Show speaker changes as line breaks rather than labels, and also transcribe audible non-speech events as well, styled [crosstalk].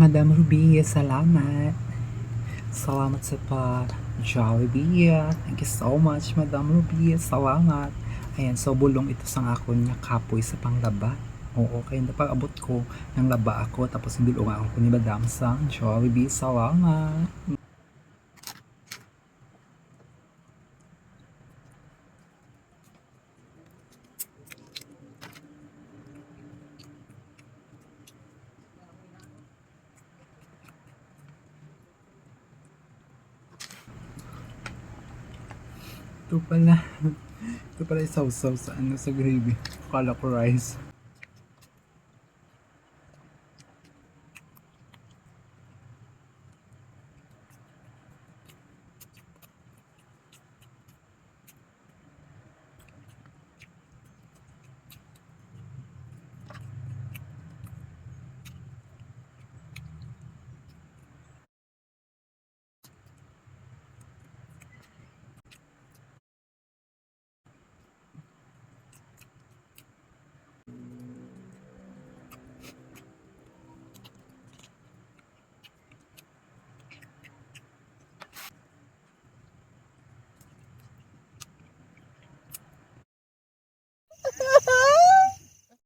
Madam Ruby, salamat. Salamat sa pa Jollibee. Thank you so much, Madam Ruby. Salamat. Ayan, so bulong ito sa ako niya kapoy sa panglaba. Oo, kaya napag-abot ko ng laba ako tapos hindi ako ni Madam sa Jollibee. Salamat. Ito pala. [laughs] Ito pala yung sausaw sa ano sa gravy. Kala ko rice.